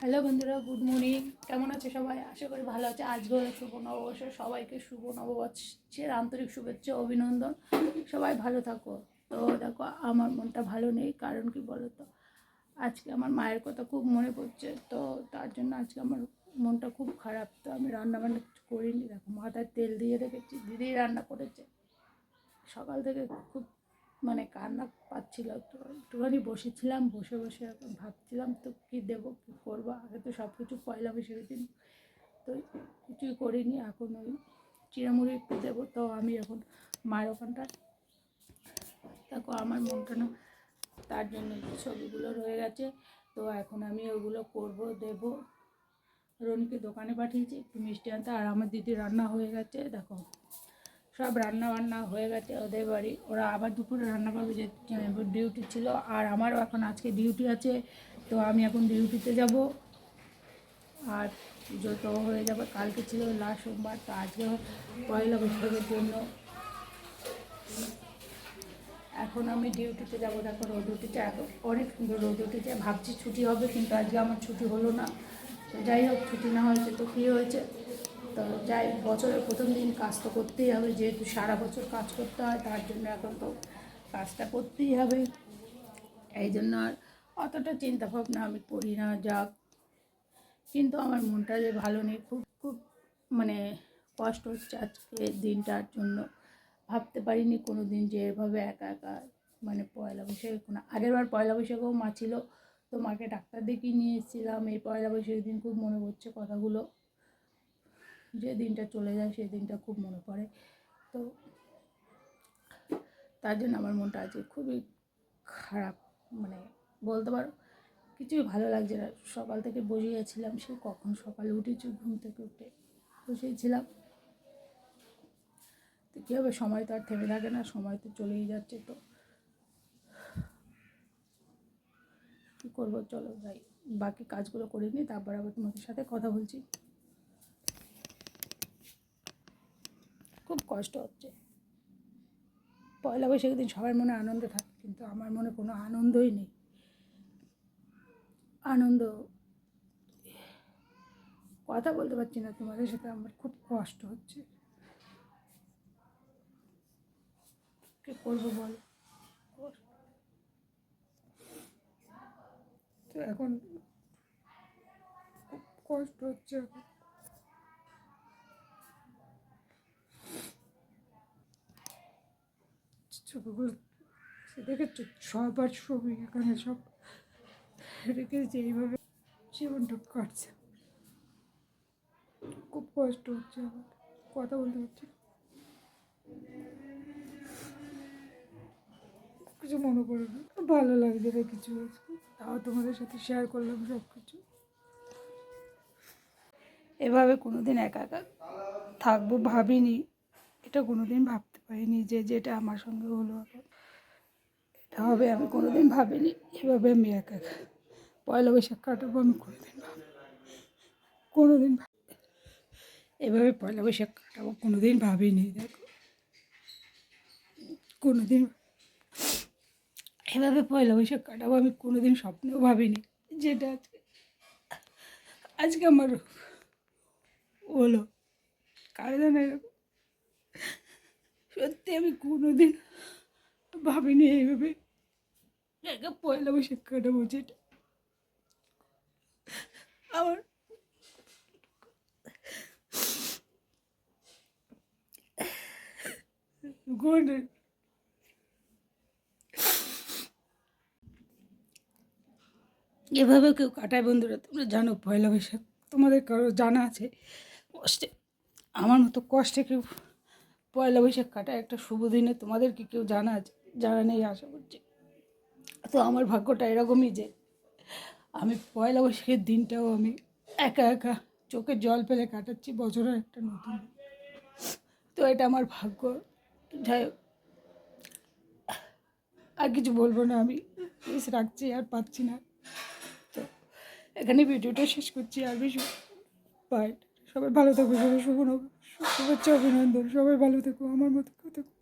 Hello বন্ধুরা, good morning. কেমন আছে সবাই? আশা করি ভালো আছে। আজকে হলো শুভ নববর্ষ। সবাইকে শুভ নববর্ষের আন্তরিক শুভেচ্ছা, অভিনন্দন। সবাই ভালো থাকো। তো দেখো, আমার মনটা ভালো নেই। কারণ কি বলো তো আজকে আমার মায়ের কথা খুব মনে পড়ছে। তো তার জন্য আজকে আমার মনটা খুব খারাপ। তো আমি রান্না বান্না করিনি। দেখো, মাথায় তেল দিয়ে রেখেছি। দিদি রান্না করেছে। সকাল থেকে খুব মানে কান্না পাচ্ছিল। একটুখানি বসেছিলাম, বসে বসে এখন ভাবছিলাম তো কী দেবো, কী করব? আগে তো সব কিছু পয়লা বৈশাখের দিন তো কিছুই করিনি, এখন ওই চিড়ামুড়ি একটু দেবো, তো আমি এখন মায়ের ওখানটা দেখো আমার মনটা না তার জন্য ছবিগুলো রয়ে গেছে, তো এখন আমি ওগুলো করব, দেব। রনিকে দোকানে পাঠিয়েছি, একটু মিষ্টি আনতে, আর আমার দিদি রান্না হয়ে গেছে, দেখো। সব রান্না বান্না হয়ে গেছে ওদের বাড়ি। ওরা আবার দুপুরে রান্না করবে যে ডিউটি ছিল। আর আমারও এখন আজকে ডিউটি আছে, তো আমি এখন ডিউটিতে যাব। আর পুজো তো হয়ে যাবে, কালকে ছিল লাস্ট সোমবার, তো আজকে পয়লা বৈশাখের জন্য। এখন আমি ডিউটিতে যাব। দেখো রোদ উঠেছে এত, অনেক সুন্দর রোদ উঠেছে ভাবছি ছুটি হবে, কিন্তু আজকে আমার ছুটি হলো না। তো যাই হোক, ছুটি না হয়েছে তো কী হয়েছে? তো যাই বছরের প্রথম দিন কাজ তো করতেই হবে, যেহেতু সারা বছর কাজ করতে হয়, তার জন্য এখন তো কাজটা করতেই হবে। এই জন্য আর অতটা চিন্তা ভাবনা আমি করি না, যাক। কিন্তু আমার মনটা যে ভালো নেই, খুব খুব মানে কষ্ট হচ্ছে আজকে দিনটার জন্য। ভাবতে পারিনি কোনো দিন যে এভাবে একা একা মানে পয়লা বৈশাখে কোনো, আগের বার পয়লা বৈশাখেও মা ছিল, তো মাকে ডাক্তার দেখিয়ে নিয়ে এসেছিলাম। এই পয়লা বৈশাখের দিন খুব মনে পড়ছে কথাগুলো। যে দিনটা চলে যায় সেই দিনটা খুব মনে পড়ে। তো তার জন্য আমার মনটা আজকে খুবই খারাপ মানে বলতে পারো কিছুই ভালো লাগছে না। সকাল থেকে বসে গেছিলাম সে কখন সকালে উঠেছি, ঘুম থেকে উঠে বসেই ছিলাম তো কী হবে সময় তো আর থেমে থাকে না, সময় তো চলেই যাচ্ছে তো। কী করব, চলো যাই। বাকি কাজগুলো করে নিই, তারপর আবার তোমাদের সাথে কথা বলছি। খুব কষ্ট হচ্ছে। পয়লা বৈশাখের দিন সবার মনে আনন্দ থাকে, কিন্তু আমার মনে কোনো আনন্দই নেই। আনন্দ, কথা বলতে পারছি না তোমাদের সাথে, আমার খুব কষ্ট হচ্ছে। কি করব বল? তো এখন খুব কষ্ট হচ্ছে এখন। ছবিগুলো সে দেখেছ সবার ছবি এখানে সব রেখেছে এইভাবে জীবনটা কাটছে। খুব কষ্ট হচ্ছে আমার, কথা বলতে হচ্ছে কিছু মনে না। ভালো লাগছে না কিছু। তাও তোমাদের সাথে শেয়ার করলাম সব কিছু এভাবে কোনোদিন একা একা থাকব ভাবিনি। এটা কোনোদিন ভাবতে পারিনি যে যেটা আমার সঙ্গে হলো এটা হবে আমি কোনোদিন ভাবিনি। এভাবে আমি একা একা পয়লা বৈশাখ কাটাবো আমি কোনোদিন ভাবি কোনোদিন ভাব- এভাবে পয়লা বৈশাখ কাটাবো কোনোদিন ভাবিনি, দেখো। কোনোদিন এভাবে পয়লা বৈশাখ কাটাবো আমি কোনোদিন স্বপ্নেও ভাবিনি যেটা আজকে আজকে আমার হলো। কারণ এরকম সত্যি আমি কোনোদিন ভাবিনি এইভাবে। একা পয়লা বৈশাখ কাটাবো যেটা। আমার এভাবে কেউ কাটায় বন্ধুরা, তোমরা জানো পয়লা বৈশাখ। তোমাদের কারও জানা আছে কষ্টে? আমার মতো কষ্টে কেউ পয়লা বৈশাখ কাটায় একটা শুভ দিনে তোমাদের কি কেউ জানা আছে? জানা নেই, আশা করছি। তো আমার ভাগ্যটা এরকমই যে আমি পয়লা বৈশাখের দিনটাও আমি একা একা চোখে জল ফেলে কাটাচ্ছি বছরের একটা নতুন তো এটা আমার ভাগ্য। যাই হোক, আর কিছু বলব না আমি। প্লিজ রাখছি, আর পাচ্ছি না। তো এখানে ভিডিওটা শেষ করছি। আর বেশি বাই সবাই ভালো থাকবে সবাই শুভ শুভেচ্ছা অভিনন্দন। সবাই ভালো থেকো আমার মতো থেকো।